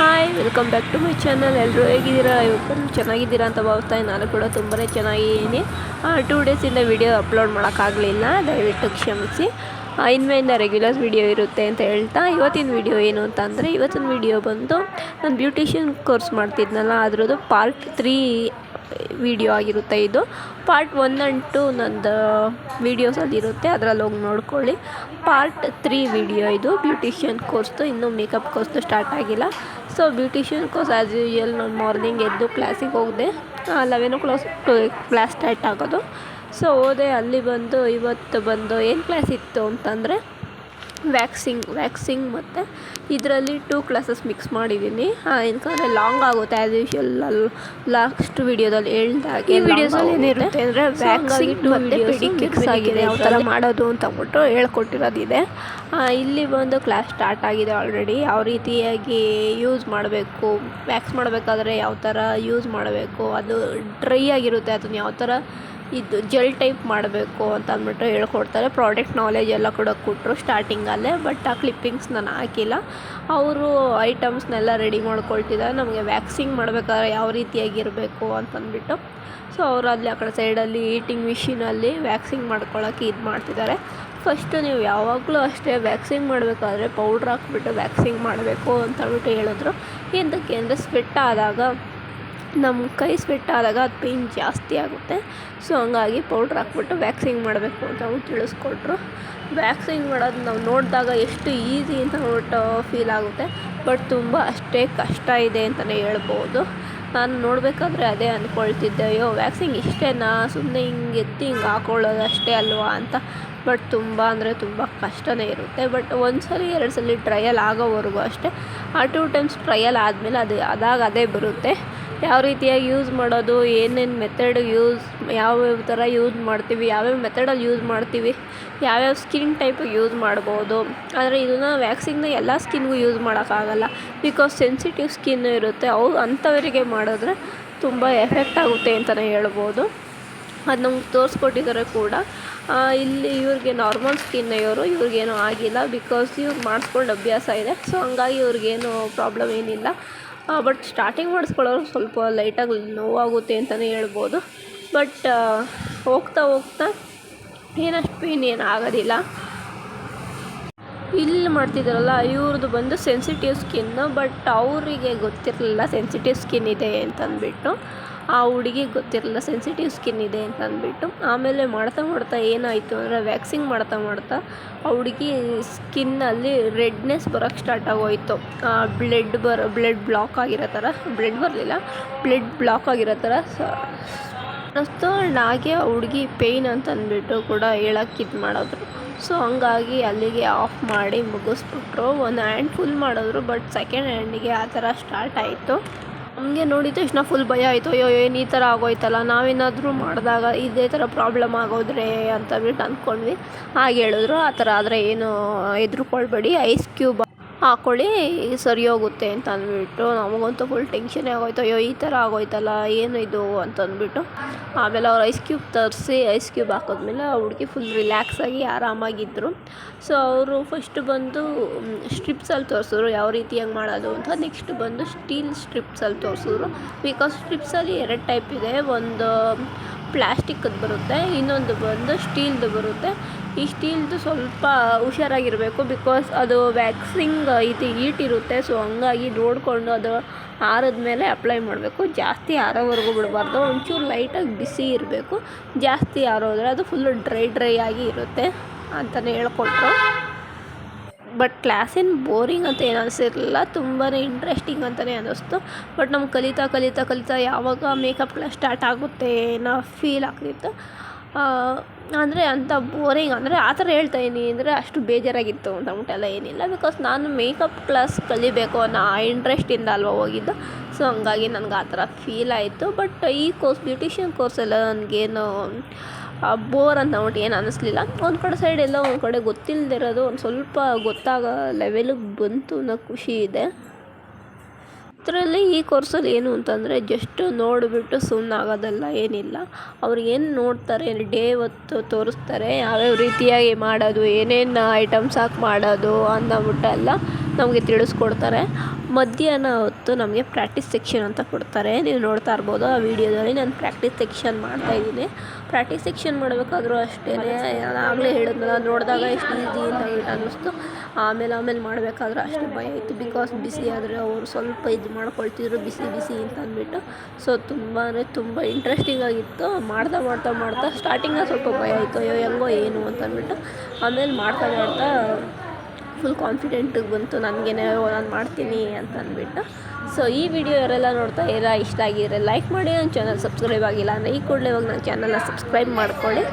Hi welcome back to my channel ಎಲ್ಲರೂ ಹೇಗಿದ್ದೀರಾ? ಇವತ್ತು ಚೆನ್ನಾಗಿದ್ದೀರಾ ಅಂತ ಭಾವಿಸ್ತಾ ನಾನು ಕೂಡ ತುಂಬಾ ಚೆನ್ನಾಗಿದ್ದೀನಿ. ಟೂ ಡೇಸಿಂದ ವಿಡಿಯೋ ಅಪ್ಲೋಡ್ ಮಾಡೋಕ್ಕಾಗಲಿಲ್ಲ. ದಯವಿಟ್ಟು ಕ್ಷಮಿಸಿ. ಇನ್ಮೇಲಿಂದ ರೆಗ್ಯುಲರ್ ವಿಡಿಯೋ ಇರುತ್ತೆ ಅಂತ ಹೇಳ್ತಾ, ಇವತ್ತಿನ ವಿಡಿಯೋ ಏನು ಅಂತ ಅಂದರೆ, ಇವತ್ತಿನ ವಿಡಿಯೋ ಬಂದು ನಾನು ಬ್ಯೂಟಿಷಿಯನ್ ಕೋರ್ಸ್ ಮಾಡ್ತಿದ್ನಲ್ಲ, ಅದರದ್ದು ಪಾರ್ಟ್ ತ್ರೀ ವಿಡಿಯೋ ಆಗಿರುತ್ತೆ ಇದು. ಪಾರ್ಟ್ ಒನ್ ಆ್ಯಂಡ್ ಟು ನಂದು ವೀಡಿಯೋಸಲ್ಲಿ ಇರುತ್ತೆ, ಅದರಲ್ಲಿ ಹೋಗಿ ನೋಡ್ಕೊಳ್ಳಿ. ಪಾರ್ಟ್ ತ್ರೀ ವಿಡಿಯೋ ಇದು ಬ್ಯೂಟಿಷಿಯನ್ ಕೋರ್ಸ್ದು ಇನ್ನೂ ಮೇಕಪ್ ಕೋರ್ಸ್ದು ಸ್ಟಾರ್ಟ್ ಆಗಿಲ್ಲ. So beautician course as usual ನಾನು ಮಾರ್ನಿಂಗ್ ಎದ್ದು ಕ್ಲಾಸಿಗೆ ಹೋಗಿದೆ. Eleven o'clock class start ಆಗೋದು. ಸೊ ಹೋದೆ, ಅಲ್ಲಿ ಬಂದು, ಇವತ್ತು ಬಂದು ಏನು ಕ್ಲಾಸ್ ಇತ್ತು ಅಂತಂದರೆ ವ್ಯಾಕ್ಸಿಂಗ್ ವ್ಯಾಕ್ಸಿಂಗ್ ಮತ್ತು ಇದರಲ್ಲಿ ಟೂ ಕ್ಲಾಸಸ್ ಮಿಕ್ಸ್ ಮಾಡಿದ್ದೀನಿ. ಏನಕ್ಕಂದರೆ ಲಾಂಗ್ ಆಗುತ್ತೆ ಆ್ಯಸ್ ಯೂಶುವಲ್ ಲಾಸ್ಟ್ ವೀಡಿಯೋದಲ್ಲಿ ಹೇಳ್ದಾಗೆ ಈ videosಲ್ಲಿ ಏನಿರುತ್ತೆ ಅಂದರೆ ವ್ಯಾಕ್ಸಿಂಗ್ ಮತ್ತು ಮಿಕ್ಸ್ ಆಗಿದೆ ಯಾವ ಥರ ಮಾಡೋದು ಅಂತ ಅಂದ್ಬಿಟ್ಟು ಹೇಳ್ಕೊಟ್ಟಿರೋದಿದೆ. ಇಲ್ಲಿ ಬಂದು ಕ್ಲಾಸ್ ಸ್ಟಾರ್ಟ್ ಆಗಿದೆ ಆಲ್ರೆಡಿ ಯಾವ ರೀತಿಯಾಗಿ ಯೂಸ್ ಮಾಡಬೇಕು ವ್ಯಾಕ್ಸ್ ಮಾಡಬೇಕಾದ್ರೆ ಯಾವ ಥರ ಯೂಸ್ ಮಾಡಬೇಕು ಅದು ಡ್ರೈ ಆಗಿರುತ್ತೆ ಅದನ್ನು ಯಾವ ಥರ ಇದು ಜೆಲ್ ಟೈಪ್ ಮಾಡಬೇಕು ಅಂತ ಅಂದ್ಬಿಟ್ಟು ಹೇಳ್ಕೊಡ್ತಾರೆ. ಪ್ರಾಡಕ್ಟ್ ನಾಲೆಜ್ ಎಲ್ಲ ಕೂಡ ಕೊಟ್ಟರು ಸ್ಟಾರ್ಟಿಂಗಲ್ಲೇ ಬಟ್ ಆ ಕ್ಲಿಪ್ಪಿಂಗ್ಸ್ ನಾನು ಹಾಕಿಲ್ಲ. ಅವರು ಐಟಮ್ಸ್ನೆಲ್ಲ ರೆಡಿ ಮಾಡ್ಕೊಳ್ತಿದ್ದಾರೆ. ನಮಗೆ ವ್ಯಾಕ್ಸಿಂಗ್ ಮಾಡಬೇಕಾದ್ರೆ ಯಾವ ರೀತಿಯಾಗಿರಬೇಕು ಅಂತಂದ್ಬಿಟ್ಟು ಸೊ ಅವರು ಅಲ್ಲಿ ಆ ಕಡೆ ಸೈಡಲ್ಲಿ ಈಟಿಂಗ್ ಮಿಷಿನಲ್ಲಿ ವ್ಯಾಕ್ಸಿಂಗ್ ಮಾಡ್ಕೊಳ್ಳೋಕೆ ಇದು ಮಾಡ್ತಿದ್ದಾರೆ. ಫಸ್ಟು ನೀವು ಯಾವಾಗಲೂ ಅಷ್ಟೇ ವ್ಯಾಕ್ಸಿಂಗ್ ಮಾಡಬೇಕಾದ್ರೆ ಪೌಡ್ರ್ ಹಾಕ್ಬಿಟ್ಟು ವ್ಯಾಕ್ಸಿಂಗ್ ಮಾಡಬೇಕು ಅಂತಂದ್ಬಿಟ್ಟು ಹೇಳಿದ್ರು. ಎಂತಕ್ಕೆ ಅಂದರೆ ಸ್ವೆಟ್ ಆದಾಗ ನಮ್ಮ ಕೈ ಸ್ವೆಟ್ ಆದಾಗ ಅದು ಪೇಯ್ನ್ ಜಾಸ್ತಿ ಆಗುತ್ತೆ. ಸೊ ಹಂಗಾಗಿ ಪೌಡ್ರ್ ಹಾಕ್ಬಿಟ್ಟು ವ್ಯಾಕ್ಸಿಂಗ್ ಮಾಡಬೇಕು ಅಂತ ಅವ್ರು ತಿಳಿಸ್ಕೊಟ್ರು. ವ್ಯಾಕ್ಸಿಂಗ್ ಮಾಡೋದು ನಾವು ನೋಡಿದಾಗ ಎಷ್ಟು ಈಸಿ ಅಂತ ಅಂದ್ಬಿಟ್ಟು ಫೀಲ್ ಆಗುತ್ತೆ. ಬಟ್ ತುಂಬ ಅಷ್ಟೇ ಕಷ್ಟ ಇದೆ ಅಂತಲೇ ಹೇಳ್ಬೋದು. ನಾನು ನೋಡಬೇಕಾದ್ರೆ ಅದೇ ಅಂದ್ಕೊಳ್ತಿದ್ದೆ ಅಯ್ಯೋ ವ್ಯಾಕ್ಸಿಂಗ್ ಇಷ್ಟೇನಾ? ಸುಮ್ಮನೆ ಹಿಂಗೆ ಎತ್ತಿ ಹಿಂಗೆ ಹಾಕೊಳ್ಳೋದು ಅಷ್ಟೇ ಅಲ್ವಾ? ಅಂತ. ಬಟ್ ತುಂಬ ಅಂದರೆ ತುಂಬ ಕಷ್ಟನೇ ಇರುತ್ತೆ. ಬಟ್ ಒಂದು ಸಲ ಎರಡು ಸಲ ಟ್ರಯಲ್ ಆಗೋವರೆಗೂ ಅಷ್ಟೇ. ಆ ಟೂ ಟೈಮ್ಸ್ ಟ್ರಯಲ್ ಆದಮೇಲೆ ಅದು ಅದಾಗ ಅದೇ ಬರುತ್ತೆ. ಯಾವ ರೀತಿಯಾಗಿ ಯೂಸ್ ಮಾಡೋದು, ಏನೇನು ಮೆಥಡ್ ಯೂಸ್ ಯಾವ್ಯಾವ ಥರ ಯೂಸ್ ಮಾಡ್ತೀವಿ ಯಾವ್ಯಾವ ಮೆಥಡಲ್ಲಿ ಯೂಸ್ ಮಾಡ್ತೀವಿ ಯಾವ್ಯಾವ ಸ್ಕಿನ್ ಟೈಪಿಗೆ ಯೂಸ್ ಮಾಡ್ಬೋದು. ಆದರೆ ಇದನ್ನು ವ್ಯಾಕ್ಸಿನ್ನ ಎಲ್ಲ ಸ್ಕಿನ್ಗೂ ಯೂಸ್ ಮಾಡೋಕ್ಕಾಗಲ್ಲ ಬಿಕಾಸ್ ಸೆನ್ಸಿಟಿವ್ ಸ್ಕಿನ್ ಇರುತ್ತೆ ಅವು ಅಂಥವರಿಗೆ ಮಾಡಿದ್ರೆ ತುಂಬ ಎಫೆಕ್ಟ್ ಆಗುತ್ತೆ ಅಂತಲೇ ಹೇಳ್ಬೋದು. ಅದು ನಮ್ಗೆ ತೋರಿಸ್ಕೊಟ್ಟಿದ್ದಾರೆ ಕೂಡ. ಇಲ್ಲಿ ಇವ್ರಿಗೆ ನಾರ್ಮಲ್ ಸ್ಕಿನ್ ಇವರು, ಇವ್ರಿಗೇನು ಆಗಿಲ್ಲ ಬಿಕಾಸ್ ಇವ್ರು ಮಾಡಿಸ್ಕೊಂಡು ಅಭ್ಯಾಸ ಇದೆ. ಸೊ ಹಂಗಾಗಿ ಇವ್ರಿಗೇನು ಪ್ರಾಬ್ಲಮ್ ಏನಿಲ್ಲ. ಬಟ್ ಸ್ಟಾರ್ಟಿಂಗ್ ಮಾಡಿಸ್ಕೊಳ್ಳೋರು ಸ್ವಲ್ಪ ಲೈಟಾಗಿ ನೋವಾಗುತ್ತೆ ಅಂತಲೇ ಹೇಳ್ಬೋದು. ಬಟ್ ಹೋಗ್ತಾ ಹೋಗ್ತಾ ಏನಷ್ಟು ಪೇನ್ ಏನು ಆಗೋದಿಲ್ಲ. ಇಲ್ಲಿ ಮಾಡ್ತಿದ್ದಾರಲ್ಲ, ಇವ್ರದ್ದು ಬಂದು ಸೆನ್ಸಿಟಿವ್ ಸ್ಕಿನ್ನು ಬಟ್ ಅವರಿಗೆ ಗೊತ್ತಿರಲಿಲ್ಲ ಸೆನ್ಸಿಟಿವ್ ಸ್ಕಿನ್ ಇದೆ ಅಂತಂದ್ಬಿಟ್ಟು. ಆ ಹುಡುಗಿಗೆ ಗೊತ್ತಿರಲಿಲ್ಲ ಸೆನ್ಸಿಟಿವ್ ಸ್ಕಿನ್ ಇದೆ ಅಂತ ಅಂದ್ಬಿಟ್ಟು ಆಮೇಲೆ ಮಾಡ್ತಾ ಮಾಡ್ತಾ ಏನಾಯಿತು ಅಂದರೆ ವ್ಯಾಕ್ಸಿಂಗ್ ಮಾಡ್ತಾ ಮಾಡ್ತಾ ಆ ಹುಡುಗಿ ಸ್ಕಿನ್ನಲ್ಲಿ ರೆಡ್ನೆಸ್ ಬರೋಕ್ಕೆ ಸ್ಟಾರ್ಟ್ ಆಗೋಯ್ತು. ಬ್ಲಡ್ ಬರೋ ಬ್ಲಡ್ ಬ್ಲಾಕ್ ಆಗಿರೋ ಥರ ಬ್ಲಡ್ ಬರಲಿಲ್ಲ ಬ್ಲಡ್ ಬ್ಲಾಕ್ ಆಗಿರೋ ಥರ ಸೊ ಹಾಗೆ ಆ ಹುಡುಗಿ ಪೇಯ್ನ್ ಅಂತ ಅಂದ್ಬಿಟ್ಟು ಕೂಡ ಹೇಳೋಕ್ಕೆ ಇದು ಮಾಡಿದ್ರು. ಸೊ ಹಂಗಾಗಿ ಅಲ್ಲಿಗೆ ಆಫ್ ಮಾಡಿ ಮುಗಿಸ್ಬಿಟ್ರು. ಒಂದು ಹ್ಯಾಂಡ್ ಫುಲ್ ಮಾಡಿದ್ರು ಬಟ್ ಸೆಕೆಂಡ್ ಹ್ಯಾಂಡಿಗೆ ಆ ಥರ ಸ್ಟಾರ್ಟ್ ಆಯಿತು. ನಮಗೆ ನೋಡಿದ ತಕ್ಷಣ ಫುಲ್ ಭಯ ಆಯಿತು. ಅಯ್ಯೋ ಏನು ಈ ಥರ ಆಗೋಯ್ತಲ್ಲ, ನಾವೇನಾದರೂ ಮಾಡಿದಾಗ ಇದೇ ಥರ ಪ್ರಾಬ್ಲಮ್ ಆಗೋದ್ರೆ ಅಂತ ಅಂದ್ಬಿಟ್ಟು ಅಂದ್ಕೊಂಡ್ವಿ. ಹಾಗೆ ಹೇಳಿದ್ರು. ಆ ಥರ ಆದರೆ ಏನು ಹೆದ್ರುಕೊಳ್ಬೇಡಿ ಐಸ್ ಕ್ಯೂಬ್ ಹಾಕ್ಕೊಳ್ಳಿ ಸರಿ ಹೋಗುತ್ತೆ ಅಂತ ಅಂದ್ಬಿಟ್ಟು. ನಮಗಂತೂ ಫುಲ್ ಟೆನ್ಷನೇ ಆಗೋಯ್ತು. ಅಯ್ಯೋ, ಈ ಥರ ಆಗೋಯ್ತಲ್ಲ, ಏನು ಇದು ಅಂತ ಅಂದ್ಬಿಟ್ಟು. ಆಮೇಲೆ ಅವ್ರು ಐಸ್ ಕ್ಯೂಬ್ ತರಿಸಿ ಐಸ್ ಕ್ಯೂಬ್ ಹಾಕಿದ್ಮೇಲೆ ಆ ಹುಡುಗಿ ಫುಲ್ ರಿಲ್ಯಾಕ್ಸ್ ಆಗಿ ಆರಾಮಾಗಿದ್ದರು ಸೊ ಅವರು ಫಸ್ಟ್ ಬಂದು ಸ್ಟ್ರಿಪ್ಸಲ್ಲಿ ತೋರಿಸಿದ್ರು. ಯಾವ ರೀತಿ ರೀತಿಯಾಗಿ ಮಾಡೋದು ಅಂತ. ನೆಕ್ಸ್ಟ್ ಬಂದು ಸ್ಟೀಲ್ ಸ್ಟ್ರಿಪ್ಸಲ್ಲಿ ತೋರಿಸಿದ್ರು. ಬಿಕಾಸ್ ಸ್ಟ್ರಿಪ್ಸಲ್ಲಿ ಎರಡು ಟೈಪ್ ಇದೆ. ಒಂದು ಪ್ಲ್ಯಾಸ್ಟಿಕ್ದು ಬರುತ್ತೆ. ಇನ್ನೊಂದು ಬಂದು ಸ್ಟೀಲ್ದು ಬರುತ್ತೆ. ಈ ಸ್ಟೀಲ್ದು ಸ್ವಲ್ಪ ಹುಷಾರಾಗಿರಬೇಕು ಬಿಕಾಸ್ ಅದು ವ್ಯಾಕ್ಸಿಂಗ್ ಇದು ಹೀಟ್ ಇರುತ್ತೆ ಸೊ ಹಂಗಾಗಿ ನೋಡಿಕೊಂಡು ಅದು ಆರಿದ್ಮೇಲೆ ಅಪ್ಲೈ ಮಾಡಬೇಕು. ಜಾಸ್ತಿ ಆರೋವರೆಗೂ ಬಿಡಬಾರ್ದು, ಒಂಚೂರು ಲೈಟಾಗಿ ಬಿಸಿ ಇರಬೇಕು. ಜಾಸ್ತಿ ಆರೋದ್ರೆ ಅದು ಫುಲ್ಲು ಡ್ರೈ ಡ್ರೈ ಆಗಿ ಇರುತ್ತೆ ಅಂತಲೇ ಹೇಳ್ಕೊಟ್ರು. ಬಟ್ ಕ್ಲಾಸೇನು ಬೋರಿಂಗ್ ಅಂತ ಏನು ಅನಿಸಿರಲಿಲ್ಲ ತುಂಬಾ ಇಂಟ್ರೆಸ್ಟಿಂಗ್ ಅಂತಲೇ ಅನ್ನಿಸ್ತು. ಬಟ್ ನಮ್ಗೆ ಕಲಿತಾ ಕಲಿತಾ ಕಲಿತಾ ಯಾವಾಗ ಮೇಕಪ್ ಕ್ಲಾಸ್ ಸ್ಟಾರ್ಟ್ ಆಗುತ್ತೆ ಅನ್ನೋ ಫೀಲ್ ಆಗ್ತಿತ್ತು. ಅಂದರೆ ಅಂಥ ಬೋರಿಂಗ್ ಅಂದರೆ ಆ ಥರ ಹೇಳ್ತಾ ಇದೀನಿ. ಅಂದರೆ ಅಷ್ಟು ಬೇಜಾರಾಗಿತ್ತು ಅಂತ ಅಂದ್ಬಿಟ್ಟೆಲ್ಲ ಏನಿಲ್ಲ. ಬಿಕಾಸ್ ನಾನು ಮೇಕಪ್ ಕ್ಲಾಸ್ ಕಲಿಬೇಕು ಅನ್ನೋ ಆ ಇಂಟ್ರೆಸ್ಟಿಂದ ಅಲ್ವಾ ಹೋಗಿದ್ದು. ಸೊ ಹಂಗಾಗಿ ನನಗೆ ಆ ಥರ ಫೀಲ್ ಆಯಿತು. ಬಟ್ ಈ ಕೋರ್ಸ್ ಬ್ಯೂಟಿಷಿಯನ್ ಕೋರ್ಸೆಲ್ಲ ನನಗೇನು ಬೋರ್ ಅಂತ ಅಂದ್ಬಿಟ್ಟು ಏನು ಅನ್ನಿಸ್ಲಿಲ್ಲ ಒಂದು ಕಡೆ ಸೈಡ್ ಎಲ್ಲ ಒಂದು ಕಡೆ ಗೊತ್ತಿಲ್ಲದಿರೋದು ಒಂದು ಸ್ವಲ್ಪ ಗೊತ್ತಾಗೋ ಲೆವೆಲಿಗೆ ಬಂತು ಅನ್ನೋ ಖುಷಿ ಇದೆ. ಇದರಲ್ಲಿ ಈ ಕೋರ್ಸಲ್ಲಿ ಏನು ಅಂತಂದರೆ ಜಸ್ಟ್ ನೋಡಿಬಿಟ್ಟು ಸುಮ್ಮನಾಗೋದಲ್ಲ ಏನಿಲ್ಲ. ಅವ್ರು ಏನು ನೋಡ್ತಾರೆ, ಡೇ ಹೊತ್ತು ತೋರಿಸ್ತಾರೆ, ಯಾವ್ಯಾವ ರೀತಿಯಾಗಿ ಮಾಡೋದು, ಏನೇನು ಐಟಮ್ಸ್ ಹಾಕಿ ಮಾಡೋದು ಅಂದ್ಬಿಟ್ಟೆಲ್ಲ ನಮಗೆ ತಿಳಿಸ್ಕೊಡ್ತಾರೆ. ಮಧ್ಯಾಹ್ನ ಹೊತ್ತು ನಮಗೆ ಪ್ರಾಕ್ಟೀಸ್ ಸೆಕ್ಷನ್ ಅಂತ ಕೊಡ್ತಾರೆ. ನೀವು ನೋಡ್ತಾ ಇರ್ಬೋದು ಆ ವಿಡಿಯೋದಲ್ಲಿ ನಾನು ಪ್ರಾಕ್ಟೀಸ್ ಸೆಕ್ಷನ್ ಮಾಡ್ತಾ ಇದ್ದೀನಿ. ಪ್ರಾಕ್ಟೀಸ್ ಸೆಕ್ಷನ್ ಮಾಡಬೇಕಾದ್ರೂ ಅಷ್ಟೇ ಆಗಲೇ ಹೇಳಿದ್ನಲ್ಲ, ನೋಡಿದಾಗ ಎಷ್ಟು ಈಸಿ ಅಂತ ಅನ್ನಿಸ್ತು. ಆಮೇಲೆ ಆಮೇಲೆ ಮಾಡಬೇಕಾದ್ರೂ ಅಷ್ಟೇ ಭಯ ಇತ್ತು. ಬಿಕಾಸ್ ಬಿಸಿ ಆದರೆ ಅವರು ಸ್ವಲ್ಪ ಇದು ಮಾಡ್ಕೊಳ್ತಿದ್ರು ಬಿಸಿ ಬಿಸಿ ಅಂತ ಅಂದ್ಬಿಟ್ಟು. ಸೊ ತುಂಬಾ ತುಂಬ ಇಂಟ್ರೆಸ್ಟಿಂಗ್ ಆಗಿತ್ತು. ಮಾಡ್ತಾ ಮಾಡ್ತಾ ಮಾಡ್ತಾ ಸ್ಟಾರ್ಟಿಂಗ್ ಸ್ವಲ್ಪ ಭಯ ಆಯಿತು. ಅಯ್ಯೋ, ಹೆಂಗೋ ಏನು ಅಂತ ಅಂದ್ಬಿಟ್ಟು. ಆಮೇಲೆ ಮಾಡ್ತಾ ಮಾಡ್ತಾ ಫುಲ್ ಕಾನ್ಫಿಡೆಂಟಿಗೆ ಬಂತು ನನಗೇನೋ ನಾನು ಮಾಡ್ತೀನಿ ಅಂತ ಅಂದ್ಬಿಟ್ಟು. ಸೊ ಈ ವಿಡಿಯೋ ಯಾರೆಲ್ಲ ನೋಡ್ತಾ ಇರ ಇಷ್ಟ ಆಗಿದ್ರೆ ಲೈಕ್ ಮಾಡಿ, ನನ್ನ ಚಾನಲ್ ಸಬ್ಸ್ಕ್ರೈಬ್ ಆಗಿಲ್ಲ ಅಂದರೆ ಈ ಕೂಡಲೇ ಇವಾಗ ನನ್ನ ಚಾನಲ್ನ ಸಬ್ಸ್ಕ್ರೈಬ್ ಮಾಡ್ಕೊಳ್ಳಿ.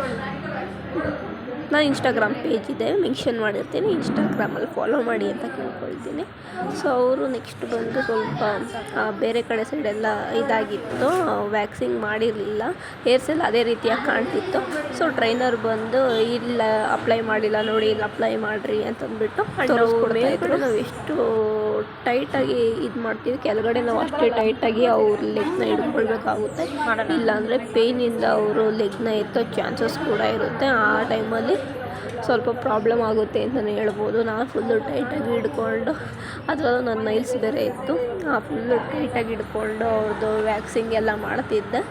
ನಾನು ಇನ್ಸ್ಟಾಗ್ರಾಮ್ ಪೇಜ್ ಇದೆ ಮೆನ್ಷನ್ ಮಾಡಿರ್ತೀನಿ ಇನ್ಸ್ಟಾಗ್ರಾಮಲ್ಲಿ ಫಾಲೋ ಮಾಡಿ ಅಂತ ಕೇಳ್ಕೊಳ್ತೀನಿ ಸೊ ಅವರು ನೆಕ್ಸ್ಟ್ ಬಂದು ಸ್ವಲ್ಪ ಬೇರೆ ಕಡೆ ಸೈಡೆಲ್ಲ ಇದಾಗಿತ್ತು ವ್ಯಾಕ್ಸಿಂಗ್ ಮಾಡಿರಲಿಲ್ಲ. ಹೇರ್ಸ್ ಎಲ್ಲ ಅದೇ ರೀತಿಯಾಗಿ ಕಾಣ್ತಿತ್ತು. ಸೊ ಟ್ರೈನರ್ ಬಂದು ಇಲ್ಲ ಅಪ್ಲೈ ಮಾಡಿಲ್ಲ ನೋಡಿ ಇಲ್ಲಿ ಅಪ್ಲೈ ಮಾಡಿರಿ ಅಂತಂದ್ಬಿಟ್ಟು ನಾವು ಎಷ್ಟು ಟೈಟಾಗಿ ಇದು ಮಾಡ್ತೀವಿ. ಕೆಳಗಡೆ ನಾವು ಅಷ್ಟೇ ಟೈಟಾಗಿ ಅವ್ರ ಲೆಗ್ನ ಹಿಡ್ಕೊಳ್ಬೇಕಾಗುತ್ತೆ. ಇಲ್ಲಾಂದರೆ ಪೇಯ್ನಿಂದ ಅವರು ಲೆಗ್ನ ಎತ್ತೋ ಚಾನ್ಸಸ್ ಕೂಡ ಇರುತ್ತೆ. ಆ ಟೈಮಲ್ಲಿ ಸ್ವಲ್ಪ ಪ್ರಾಬ್ಲಮ್ ಆಗುತ್ತೆ ಅಂತಲೇ ಹೇಳ್ಬೋದು. ನಾನು ಫುಲ್ಲು ಟೈಟಾಗಿ ಹಿಡ್ಕೊಂಡು, ಅದರಲ್ಲೂ ನನ್ನ ನೈಲ್ಸ್ ಬೇರೆ ಇತ್ತು. ಆ ಫುಲ್ಲು ಟೈಟಾಗಿ ಹಿಡ್ಕೊಂಡು ಅವ್ರದ್ದು ವ್ಯಾಕ್ಸಿಂಗ್ ಎಲ್ಲ ಮಾಡ್ತಿದ್ದೆ.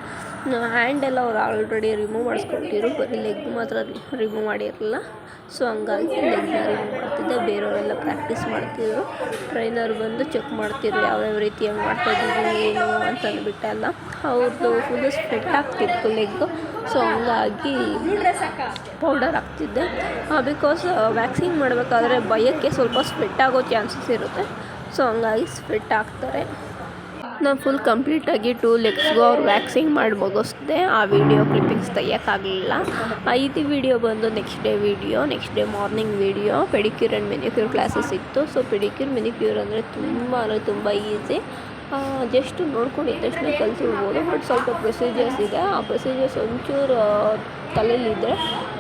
ಹ್ಯಾಂಡ್ ಎಲ್ಲ ಅವ್ರು ಆಲ್ರೆಡಿ ರಿಮೂವ್ ಮಾಡಿಸ್ಕೊಟ್ಟಿರು ಬರೀ ಲೆಗ್ ಮಾತ್ರ ರಿಮೂವ್ ಮಾಡಿರಲಿಲ್ಲ. ಸೊ ಹಂಗಾಗಿ ಲೆಗ್ನ ರಿಮೂವ್ ಮಾಡ್ತಿದ್ದೆ. ಬೇರೆಯವರೆಲ್ಲ ಪ್ರಾಕ್ಟೀಸ್ ಮಾಡ್ತಿದ್ರು. ಟ್ರೈನರ್ ಬಂದು ಚೆಕ್ ಮಾಡ್ತಿದ್ರು ಯಾವ್ಯಾವ ರೀತಿಯಾಗಿ ಮಾಡ್ತಾಯಿದ್ದೀವಿ ಏನು ಅಂತ ಅಂದ್ಬಿಟ್ಟೆಲ್ಲ ಅವ್ರದ್ದು ಫುಲ್ ಸ್ವೆಟ್ ಆಗ್ತಿತ್ತು ಲೆಗ್ಗು ಸೊ ಹಂಗಾಗಿ ಪೌಡರ್ ಹಾಕ್ತಿದ್ದೆ. ಬಿಕಾಸ್ ವ್ಯಾಕ್ಸಿನ್ ಮಾಡಬೇಕಾದ್ರೆ ಭಯಕ್ಕೆ ಸ್ವಲ್ಪ ಸ್ವೆಟ್ ಆಗೋ ಚಾನ್ಸಸ್ ಇರುತ್ತೆ. ಸೊ ಹಂಗಾಗಿ ಸ್ವೆಟ್ ಆಗ್ತಾರೆ ನಾನು ಫುಲ್ ಕಂಪ್ಲೀಟಾಗಿ ಟೂ ಲೆಗ್ಸ್ಗೂ ಅವ್ರು ವ್ಯಾಕ್ಸಿಂಗ್ ಮಾಡಿ ಮುಗಿಸ್ದೆ ಆ ವಿಡಿಯೋ ಕ್ಲಿಪ್ಪಿಂಗ್ಸ್ ತೆಗಿಯೋಕ್ಕಾಗಲಿಲ್ಲ ಇದು ವಿಡಿಯೋ ಬಂದು next day video next day morning video pedicure and manicure classes ಇತ್ತು. ಸೊ ಪೆಡಿಕ್ಯೂರ್ ಮೆನಿಕ್ಯೂರ್ ಅಂದರೆ ತುಂಬ ಅಂದರೆ ತುಂಬ ಈಸಿ ಜಸ್ಟ್ ನೋಡ್ಕೊಂಡಿದ್ದ ತಕ್ಷಣ ಕಲ್ತಿರ್ಬೋದು ಬಟ್ ಸ್ವಲ್ಪ ಪ್ರೊಸೀಜರ್ಸ್ ಇದೆ. ಆ ಪ್ರೊಸೀಜರ್ಸ್ ಒಂಚೂರು ತಲೆಯಲ್ಲಿದ್ದರೆ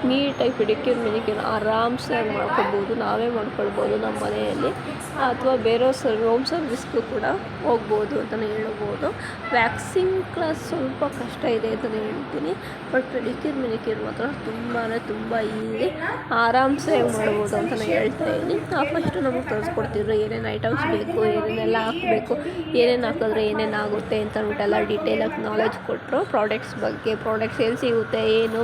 ನೀಟಾಗಿ ಪಿಡಿಕ್ಯೂರ್ ಮೆನಿಕ್ಯೂರ್ ಆರಾಮ್ಸೆ ಮಾಡ್ಕೊಬೋದು. ನಾವೇ ಮಾಡ್ಕೊಳ್ಬೋದು ನಮ್ಮ ಮನೆಯಲ್ಲಿ. ಅಥವಾ ಬೇರೆಯವ್ರ ಸರ್ ಹೋಮ್ ಸರ್ವಿಸ್ಗೂ ಕೂಡ ಹೋಗ್ಬೋದು ಅಂತಲೇ ಹೇಳ್ಬೋದು. ವ್ಯಾಕ್ಸಿನ್ ಕ್ಲಾಸ್ ಸ್ವಲ್ಪ ಕಷ್ಟ ಇದೆ ಅಂತಲೇ ಹೇಳ್ತೀನಿ. ಬಟ್ ಪಿಡಿಕ್ಯೂರ್ ಮೆನಿಕ್ಯೂರ್ ಮಾತ್ರ ತುಂಬಾ ತುಂಬ ಈಸಿ ಆರಾಮ್ಸೆ ಮಾಡ್ಬೋದು ಅಂತಲೇ ಹೇಳ್ತಾ ಇದ್ದೀನಿ. ಫಸ್ಟು ನಮಗೆ ತೋರಿಸ್ಕೊಡ್ತಿದ್ರು ಏನೇನು ಐಟಮ್ಸ್ ಬೇಕು, ಏನೇನೆಲ್ಲ ಹಾಕಬೇಕು, ಏನೇನು ಹಾಕಿದ್ರೆ ಏನೇನು ಆಗುತ್ತೆ ಅಂತ ಅಂದ್ಬಿಟ್ಟೆಲ್ಲ ಡೀಟೇಲಾಗಿ ನಾಲೆಜ್ ಕೊಟ್ಟರು ಪ್ರಾಡಕ್ಟ್ಸ್ ಬಗ್ಗೆ ಪ್ರಾಡಕ್ಟ್ಸ್ ಎಲ್ಲಿ ಸಿಗುತ್ತೆ, ಏನು,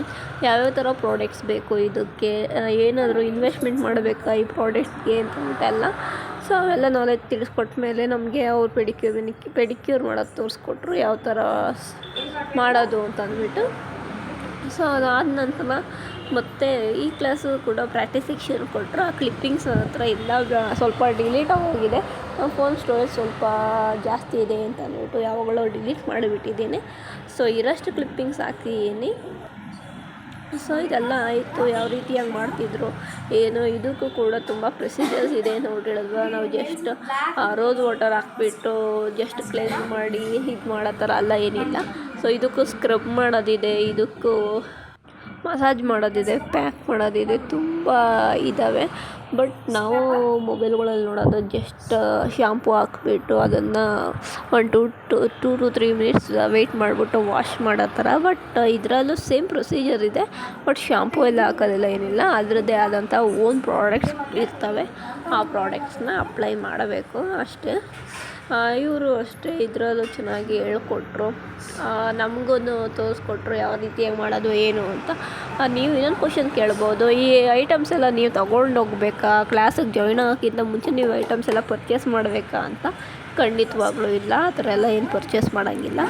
ಯಾವ್ಯಾವ ಥರ ಪ್ರಾಡಕ್ಟ್ಸ್ ಬೇಕು, ಇದಕ್ಕೆ ಏನಾದರೂ ಇನ್ವೆಸ್ಟ್ಮೆಂಟ್ ಮಾಡಬೇಕಾ ಈ ಪ್ರಾಡಕ್ಟ್ಸ್ಗೆ ಅಂತ ಅಂದ್ಬಿಟ್ಟೆಲ್ಲ. ಸೊ ಅವೆಲ್ಲ ನಾಲೆಜ್ ತಿಳಿಸ್ಕೊಟ್ಟ ಮೇಲೆ ನಮಗೆ ಅವ್ರು ಪೆಡಿಕ್ಯೂರ್ ಪೆಡಿಕ್ಯೂರ್ ಮಾಡೋದು ತೋರಿಸ್ಕೊಟ್ರು ಯಾವ ಥರ ಮಾಡೋದು ಅಂತ ಅಂದ್ಬಿಟ್ಟು. ಸೊ ಅದಾದ ನಂತರ ಮತ್ತೆ ಈ ಕ್ಲಾಸು ಕೂಡ ಪ್ರಾಕ್ಟೀಸ್ ಶುರು ಕೊಟ್ಟರು ಆ ಕ್ಲಿಪ್ಪಿಂಗ್ಸ್ ಹತ್ರ ಇಲ್ಲ ಸ್ವಲ್ಪ ಡಿಲೀಟ್ ಆಗೋಗಿದೆ. ಫೋನ್ ಸ್ಟೋರೇಜ್ ಸ್ವಲ್ಪ ಜಾಸ್ತಿ ಇದೆ ಅಂತ ಅಂದ್ಬಿಟ್ಟು ಯಾವಾಗಲೂ ಡಿಲೀಟ್ ಮಾಡಿಬಿಟ್ಟಿದ್ದೀನಿ. ಸೊ ಇರೋಷ್ಟು ಕ್ಲಿಪ್ಪಿಂಗ್ಸ್ ಹಾಕಿದ್ದೀನಿ. ಸೊ ಇದೆಲ್ಲ ಆಯಿತು. ಯಾವ ರೀತಿಯಾಗಿ ಮಾಡ್ತಿದ್ರು? ಏನು? ಇದಕ್ಕೂ ಕೂಡ ತುಂಬ ಪ್ರೊಸೀಜರ್ಸ್ ಇದೆ ನೋಡಿರಲ್ವ ನಾವು ಜಸ್ಟ್ ರೋಸ್ ವಾಟರ್ ಹಾಕ್ಬಿಟ್ಟು ಜಸ್ಟ್ ಕ್ಲೀನ್ ಮಾಡಿ, ಇದು ಮಾಡೋ ಥರ ಅಲ್ಲ ಏನಿಲ್ಲ. ಸೊ ಇದಕ್ಕೂ ಸ್ಕ್ರಬ್ ಮಾಡೋದಿದೆ. ಇದಕ್ಕೂ ಮಸಾಜ್ ಮಾಡೋದಿದೆ, ಪ್ಯಾಕ್ ಮಾಡೋದಿದೆ, ತುಂಬ ಇದ್ದಾವೆ ಬಟ್ ನಾವು ಮೊಬೈಲ್ಗಳಲ್ಲಿ ನೋಡೋದು ಜಸ್ಟ್ ಶ್ಯಾಂಪು ಹಾಕ್ಬಿಟ್ಟು ಅದನ್ನು one to two, two to three minutes wait ಮಾಡಿಬಿಟ್ಟು ವಾಶ್ ಮಾಡೋ ಥರ. ಬಟ್ ಇದರಲ್ಲೂ ಸೇಮ್ ಪ್ರೊಸೀಜರ್ ಇದೆ. ಬಟ್ ಶ್ಯಾಂಪು ಎಲ್ಲ ಹಾಕೋದಿಲ್ಲ ಏನಿಲ್ಲ. ಅದರದ್ದೇ ಆದಂಥ ಓನ್ ಪ್ರಾಡಕ್ಟ್ಸ್ ಇರ್ತವೆ. ಆ ಪ್ರಾಡಕ್ಟ್ಸ್ನ ಅಪ್ಲೈ ಮಾಡಬೇಕು ಅಷ್ಟೇ. ಇವರು ಅಷ್ಟೇ ಇದರಲ್ಲೂ ಚೆನ್ನಾಗಿ ಹೇಳ್ಕೊಟ್ರು. ನಮಗೂ ತೋರಿಸ್ಕೊಟ್ರು ಯಾವ ರೀತಿಯಾಗಿ ಮಾಡೋದು ಏನು ಅಂತ. ನೀವು ಇನ್ನೊಂದು ಕ್ವಶನ್ ಕೇಳ್ಬೋದು. ಈ ಐಟಮ್ಸ್ ಎಲ್ಲ ನೀವು ತಗೊಂಡು ಹೋಗ್ಬೇಕಾ ಕ್ಲಾಸಿಗೆ ಜಾಯ್ನ್ ಆಗೋಕ್ಕಿಂತ ಮುಂಚೆ ನೀವು ಐಟಮ್ಸ್ ಎಲ್ಲ ಪರ್ಚೇಸ್ ಮಾಡಬೇಕಾ ಅಂತ ಖಂಡಿತವಾಗ್ಲೂ ಇಲ್ಲ. ಆ ಥರ ಎಲ್ಲ ಏನು ಪರ್ಚೇಸ್ ಮಾಡೋಂಗಿಲ್ಲ.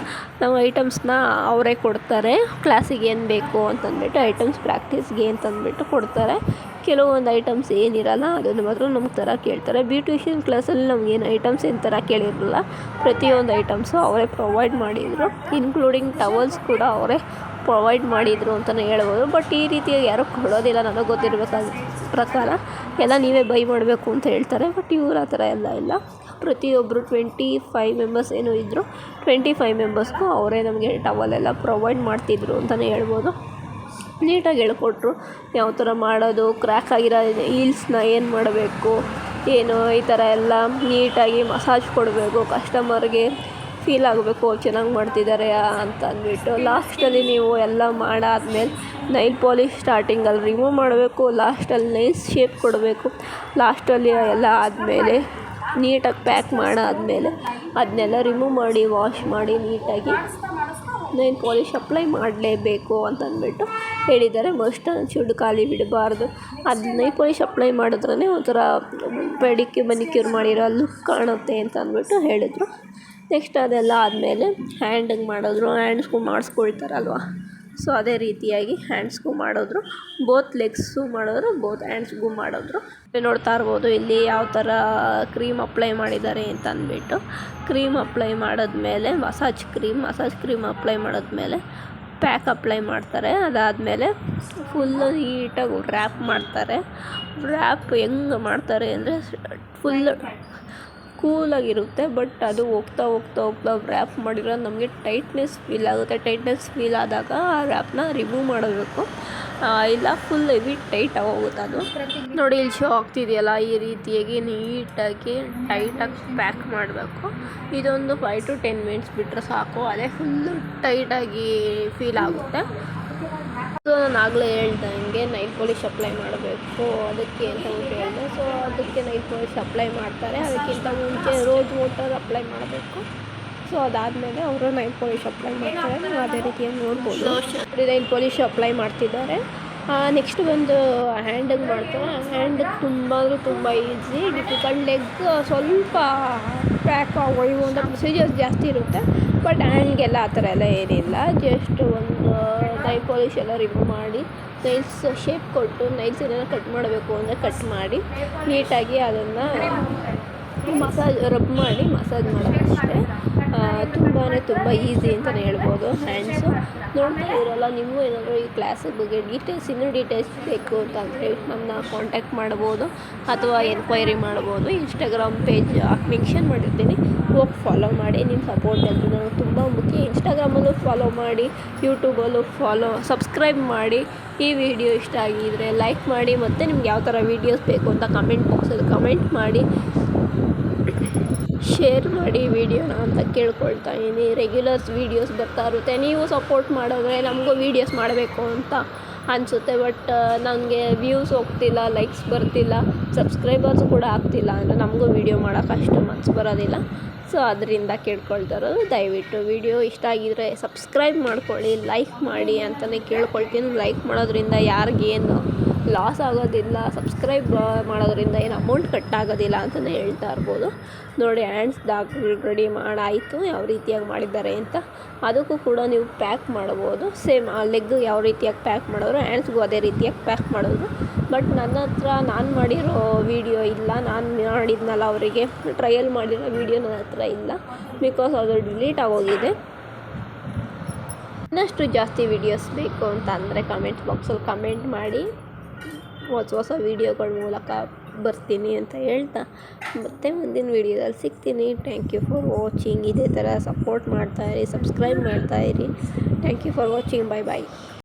ನಾವು ಐಟಮ್ಸ್ನ ಅವರೇ ಕೊಡ್ತಾರೆ. ಕ್ಲಾಸಿಗೆ ಏನು ಬೇಕು ಅಂತಂದ್ಬಿಟ್ಟು ಐಟಮ್ಸ್ ಪ್ರಾಕ್ಟೀಸ್ಗೆ ಅಂತಂದ್ಬಿಟ್ಟು ಕೊಡ್ತಾರೆ. ಕೆಲವೊಂದು ಐಟಮ್ಸ್ ಏನಿರಲ್ಲ, ಅದನ್ನು ಮಾತ್ರ ನಮ್ಗೆ ಥರ ಕೇಳ್ತಾರೆ. ಬ್ಯೂಟಿಷಿಯನ್ ಕ್ಲಾಸಲ್ಲಿ ನಮಗೇನು ಐಟಮ್ಸ್ ಏನು ಥರ ಕೇಳಿರಲಿಲ್ಲ. ಪ್ರತಿಯೊಂದು ಐಟಮ್ಸು ಅವರೇ ಪ್ರೊವೈಡ್ ಮಾಡಿದರು. ಇನ್ಕ್ಲೂಡಿಂಗ್ ಟವಲ್ಸ್ ಕೂಡ ಅವರೇ ಪ್ರೊವೈಡ್ ಮಾಡಿದರು ಅಂತಲೇ ಹೇಳ್ಬೋದು. ಬಟ್ ಈ ರೀತಿಯಾಗಿ ಯಾರೂ ಕೊಡೋದಿಲ್ಲ ನನಗೆ ಗೊತ್ತಿರಬೇಕಾದ ಪ್ರಕಾರ. ಎಲ್ಲ ನೀವೇ ಬೈ ಮಾಡಬೇಕು ಅಂತ ಹೇಳ್ತಾರೆ. ಬಟ್ ಇವ್ರು ಆ ಥರ ಎಲ್ಲ ಇಲ್ಲ. ಪ್ರತಿಯೊಬ್ಬರು ಟ್ವೆಂಟಿ ಫೈವ್ ಮೆಂಬರ್ಸ್ ಏನೋ ಇದ್ದರು ಟ್ವೆಂಟಿ ಫೈವ್ ಮೆಂಬರ್ಸ್ಗೂ ಅವರೇ ನಮಗೆ ಟವಲೆಲ್ಲ ಪ್ರೊವೈಡ್ ಮಾಡ್ತಿದ್ರು ಅಂತಲೇ ಹೇಳ್ಬೋದು. ನೀಟಾಗಿ ಹೇಳ್ಕೊಟ್ರು. ಯಾವ ಥರ ಮಾಡೋದು ಕ್ರ್ಯಾಕ್ ಆಗಿರೋ ಹೀಲ್ಸ್ನ ಏನು ಮಾಡಬೇಕು, ಏನು ಈ ಥರ ಎಲ್ಲ ನೀಟಾಗಿ ಮಸಾಜ್ ಕೊಡಬೇಕು ಕಸ್ಟಮರ್ಗೆ ಫೀಲ್ ಆಗಬೇಕು ಚೆನ್ನಾಗಿ ಮಾಡ್ತಿದ್ದಾರೆ ಅಂತ ಅಂದ್ಬಿಟ್ಟು ಲಾಸ್ಟಲ್ಲಿ ನೀವು ಎಲ್ಲ ಮಾಡಾದ್ಮೇಲೆ ನೈಲ್ ಪಾಲಿಶ್ ಸ್ಟಾರ್ಟಿಂಗಲ್ಲಿ ರಿಮೂವ್ ಮಾಡಬೇಕು ಲಾಸ್ಟಲ್ಲಿ ನೈಸ್ ಶೇಪ್ ಕೊಡಬೇಕು ಲಾಸ್ಟಲ್ಲಿ ಎಲ್ಲ ಆದಮೇಲೆ ನೀಟಾಗಿ ಪ್ಯಾಕ್ ಮಾಡಾದಮೇಲೆ ಅದನ್ನೆಲ್ಲ ರಿಮೂವ್ ಮಾಡಿ ವಾಶ್ ಮಾಡಿ ನೀಟಾಗಿ ನೈನ್ ಪಾಲಿಶ್ ಅಪ್ಲೈ ಮಾಡಲೇಬೇಕು ಅಂತಂದ್ಬಿಟ್ಟು ಹೇಳಿದ್ದಾರೆ. ಮಸ್ಟ್ ಶುಡ್ ಖಾಲಿ ಬಿಡಬಾರ್ದು. ಅದು ನೈ ಪಾಲಿಶ್ ಅಪ್ಲೈ ಮಾಡಿದ್ರೇ ಒಂಥರ ಪೆಡಿಕ್ಯೂರ್ ಮನಿಕ್ಯೂರ್ ಮಾಡಿರೋ ಲುಕ್ ಕಾಣುತ್ತೆ ಅಂತ ಅಂದ್ಬಿಟ್ಟು ಹೇಳಿದ್ರು. ನೆಕ್ಸ್ಟ್ ಅದೆಲ್ಲ ಆದಮೇಲೆ ಹ್ಯಾಂಡಿಗೆ ಮಾಡಿದ್ರು. ಹ್ಯಾಂಡ್ಸ್ಗೂ ಮಾಡಿಸ್ಕೊಳ್ತಾರಲ್ವ? ಸೊ ಅದೇ ರೀತಿಯಾಗಿ ಹ್ಯಾಂಡ್ಸ್ಗೂ ಮಾಡಿದ್ರು. ಬೋತ್ ಲೆಗ್ಸು ಮಾಡಿದ್ರು ಬೋತ್ ಹ್ಯಾಂಡ್ಸ್ಗೂ ಮಾಡಿದ್ರು. ನೋಡ್ತಾ ಇರ್ಬೋದು, ಇಲ್ಲಿ ಯಾವ ಥರ ಕ್ರೀಮ್ ಅಪ್ಲೈ ಮಾಡಿದ್ದಾರೆ ಅಂತ ಅಂದ್ಬಿಟ್ಟು. ಕ್ರೀಮ್ ಅಪ್ಲೈ ಮಾಡಿದ್ಮೇಲೆ massage cream massage cream apply ಮಾಡಿದ್ಮೇಲೆ ಪ್ಯಾಕ್ ಅಪ್ಲೈ ಮಾಡ್ತಾರೆ. ಅದಾದಮೇಲೆ ಫುಲ್ಲು ನೀಟಾಗಿ ರ್ಯಾಪ್ ಮಾಡ್ತಾರೆ. ರ್ಯಾಪ್ ಹೆಂಗೆ ಮಾಡ್ತಾರೆ ಅಂದರೆ ಫುಲ್ ಕೂಲಾಗಿರುತ್ತೆ, ಬಟ್ ಅದು ಹೋಗ್ತಾ ಹೋಗ್ತಾ ಹೋಗ್ತಾ ರ್ಯಾಪ್ ಮಾಡಿರೋ ನಮಗೆ ಟೈಟ್ನೆಸ್ ಫೀಲ್ ಆಗುತ್ತೆ. ಟೈಟ್ನೆಸ್ ಫೀಲ್ ಆದಾಗ ಆ ರ್ಯಾಪ್ನ ರಿಮೂವ್ ಮಾಡಬೇಕು. ಇಲ್ಲ ಫುಲ್ ಹೆವಿ ಟೈಟ್ ಆಗೋಗುತ್ತೆ ಅದು. ನೋಡಿ, ಇಲ್ಲಿ ಶೋ ಆಗ್ತಿದೆಯಲ್ಲ, ಈ ರೀತಿಯಾಗಿ ನೀಟಾಗಿ ಟೈಟಾಗಿ ಪ್ಯಾಕ್ ಮಾಡಬೇಕು. ಇದೊಂದು ಫೈವ್ ಟು ಟೆನ್ ಮಿನಿಟ್ಸ್ ಬಿಟ್ಟರೆ ಸಾಕು. ಅದೇ ಫುಲ್ಲು ಟೈಟಾಗಿ ಫೀಲ್ ಆಗುತ್ತೆ. ಸೊ ನಾನು ಆಗಲೇ ಹೇಳ್ದಂಗೆ ನೈಟ್ ಪಾಲಿಶ್ ಅಪ್ಲೈ ಮಾಡಬೇಕು. ಅದಕ್ಕೆ ಅಂತ ಹೇಳಿದೆ ಸೊ ಅದಕ್ಕೆ ನೈಟ್ ಪಾಲಿಶ್ ಅಪ್ಲೈ ಮಾಡ್ತಾರೆ. ಅದಕ್ಕಿಂತ ಮುಂಚೆ ರೋಜ್ ವಾಟರ್ ಅಪ್ಲೈ ಮಾಡಬೇಕು. ಸೊ ಅದಾದಮೇಲೆ ಅವರು ನೈಲ್ ಪಾಲಿಶ್ ಅಪ್ಲೈ ಮಾಡ್ತಾರೆ. ನೀವು ಅದೇ ರೀತಿಯಾಗಿ ನೋಡ್ಬೋದು. ನೈಲ್ ಪಾಲಿಶ್ ಅಪ್ಲೈ ಮಾಡ್ತಿದ್ದಾರೆ. ನೆಕ್ಸ್ಟ್ ಬಂದು ಹ್ಯಾಂಡಲ್ ಮಾಡ್ತಾರೆ. ಹ್ಯಾಂಡ್ ತುಂಬ ಅಂದರೆ ತುಂಬ ಈಸಿ ಡಿಫಿಕಲ್ಟ್ ಲೆಗ್ ಸ್ವಲ್ಪ ಪ್ಯಾಕ್ ಒಯ್ಯುವಂಥ ಪ್ರೊಸೀಜರ್ಸ್ ಜಾಸ್ತಿ ಇರುತ್ತೆ. ಬಟ್ ಹ್ಯಾಂಡ್ಗೆಲ್ಲ ಆ ಥರ ಎಲ್ಲ ಏನಿಲ್ಲ. ಜಸ್ಟ್ ಒಂದು ನೈಲ್ ಪಾಲಿಶ್ ಎಲ್ಲ ರಿಮೂವ್ ಮಾಡಿ ನೈಲ್ಸ್ ಶೇಪ್ ಕೊಟ್ಟು ನೈಲ್ಸ್ ಏನಾದ್ರು ಕಟ್ ಮಾಡಬೇಕು ಅಂದರೆ ಕಟ್ ಮಾಡಿ ನೀಟಾಗಿ ಅದನ್ನು ಮಸಾಜ್ ರಬ್ ಮಾಡಿ ಮಸಾಜ್ ಮಾಡೋದಷ್ಟೇ. ತುಂಬಾ ತುಂಬ ಈಸಿ ಅಂತಲೇ ಹೇಳ್ಬೋದು ಹ್ಯಾಂಡ್ಸು ನೋಡ್ತಾ ಇರೋಲ್ಲ, ನೀವು ಏನಾದರೂ ಈ ಕ್ಲಾಸ್ ಬಗ್ಗೆ ಡೀಟೇಲ್ಸ್ ಇನ್ನೂ ಡೀಟೇಲ್ಸ್ ಬೇಕು ಅಂತಂದರೆ ನಮ್ಮನ್ನ ಕಾಂಟ್ಯಾಕ್ಟ್ ಮಾಡ್ಬೋದು ಅಥವಾ ಎನ್ಕ್ವೈರಿ ಮಾಡ್ಬೋದು. ಇನ್ಸ್ಟಾಗ್ರಾಮ್ ಪೇಜ್ ಮೆನ್ಷನ್ ಮಾಡಿರ್ತೀನಿ. ಹೋಗಿ ಫಾಲೋ ಮಾಡಿ ನಿಮ್ಮ ಸಪೋರ್ಟ್ ಎಲ್ಲರೂ ನನಗೆ ತುಂಬ ಮುಖ್ಯ. ಇನ್ಸ್ಟಾಗ್ರಾಮಲ್ಲೂ ಫಾಲೋ ಮಾಡಿ ಯೂಟ್ಯೂಬಲ್ಲೂ ಫಾಲೋ ಸಬ್ಸ್ಕ್ರೈಬ್ ಮಾಡಿ. ಈ ವಿಡಿಯೋ ಇಷ್ಟ ಆಗಿದ್ದರೆ ಲೈಕ್ ಮಾಡಿ, ಮತ್ತು ನಿಮ್ಗೆ ಯಾವ ಥರ ವೀಡಿಯೋಸ್ ಬೇಕು ಅಂತ ಕಮೆಂಟ್ ಬಾಕ್ಸಲ್ಲಿ ಕಮೆಂಟ್ ಮಾಡಿ. ಶೇರ್ ಮಾಡಿ ವೀಡಿಯೋನ ಅಂತ ಕೇಳ್ಕೊಳ್ತಾ ಇದ್ದೀನಿ. ರೆಗ್ಯುಲರ್ಸ್ ವೀಡಿಯೋಸ್ ಬರ್ತಾ ಇರುತ್ತೆ. ನೀವು ಸಪೋರ್ಟ್ ಮಾಡಿದ್ರೆ ನಮಗೂ ವೀಡಿಯೋಸ್ ಮಾಡಬೇಕು ಅಂತ ಅನಿಸುತ್ತೆ. ಬಟ್ ನನಗೆ ವ್ಯೂಸ್ ಹೋಗ್ತಿಲ್ಲ ಲೈಕ್ಸ್ ಬರ್ತಿಲ್ಲ ಸಬ್ಸ್ಕ್ರೈಬರ್ಸ್ ಕೂಡ ಆಗ್ತಿಲ್ಲ ಅಂದರೆ ನಮಗೂ ವೀಡಿಯೋ ಮಾಡೋಕೆ ಅಷ್ಟು ಮನ್ಸು ಬರೋದಿಲ್ಲ. ಸೊ ಅದರಿಂದ ಕೇಳ್ಕೊಳ್ತಾ ದಯವಿಟ್ಟು ವಿಡಿಯೋ ಇಷ್ಟ ಆಗಿದ್ರೆ ಸಬ್ಸ್ಕ್ರೈಬ್ ಮಾಡ್ಕೊಳ್ಳಿ, ಲೈಕ್ ಮಾಡಿ ಅಂತಲೇ ಕೇಳ್ಕೊಳ್ತೀನಿ. ಲೈಕ್ ಮಾಡೋದ್ರಿಂದ ಯಾರಿಗೇನು ಲಾಸ್ ಆಗೋದಿಲ್ಲ ಸಬ್ಸ್ಕ್ರೈಬ್ ಮಾಡೋದ್ರಿಂದ ಏನು ಅಮೌಂಟ್ ಕಟ್ ಆಗೋದಿಲ್ಲ ಅಂತಲೇ ಹೇಳ್ತಾ ಇರ್ಬೋದು. ನೋಡಿ ಹ್ಯಾಂಡ್ಸ್ ಡಾಕ್ ರೆಡಿ ಮಾಡಾಯಿತು ಯಾವ ರೀತಿಯಾಗಿ ಮಾಡಿದ್ದಾರೆ ಅಂತ. ಅದಕ್ಕೂ ಕೂಡ ನೀವು ಪ್ಯಾಕ್ ಮಾಡ್ಬೋದು. ಸೇಮ್ ಆ ಲೆಗ್ ಯಾವ ರೀತಿಯಾಗಿ ಪ್ಯಾಕ್ ಮಾಡೋರು ಹ್ಯಾಂಡ್ಸ್ಗೂ ಅದೇ ರೀತಿಯಾಗಿ ಪ್ಯಾಕ್ ಮಾಡೋದು ಬಟ್ ನನ್ನ ಹತ್ರ ನಾನು ಮಾಡಿರೋ ವೀಡಿಯೋ ಇಲ್ಲ. ನಾನು ಮಾಡಿದ್ನಲ್ಲ ಅವರಿಗೆ ಟ್ರಯಲ್ ಮಾಡಿರೋ ವೀಡಿಯೋ ನನ್ನ ಹತ್ರ ಇಲ್ಲ. ಬಿಕಾಸ್ ಅದು ಡಿಲೀಟ್ ಆಗೋಗಿದೆ. ಇನ್ನಷ್ಟು ಜಾಸ್ತಿ ವೀಡಿಯೋಸ್ ಬೇಕು ಅಂತ ಅಂದರೆ ಕಮೆಂಟ್ ಬಾಕ್ಸಲ್ಲಿ ಕಮೆಂಟ್ ಮಾಡಿ. ಹೊಸ ಹೊಸ ವೀಡಿಯೋಗಳ ಮೂಲಕ ಬರ್ತೀನಿ ಅಂತ ಹೇಳ್ತಾ ಮತ್ತೆ ಮುಂದಿನ ವೀಡಿಯೋದಲ್ಲಿ ಸಿಗ್ತೀನಿ. ಥ್ಯಾಂಕ್ ಯು ಫಾರ್ ವಾಚಿಂಗ್ ಇದೇ ಥರ ಸಪೋರ್ಟ್ ಮಾಡ್ತಾಯಿರಿ subscribe ಮಾಡ್ತಾಯಿರಿ thank you for watching bye bye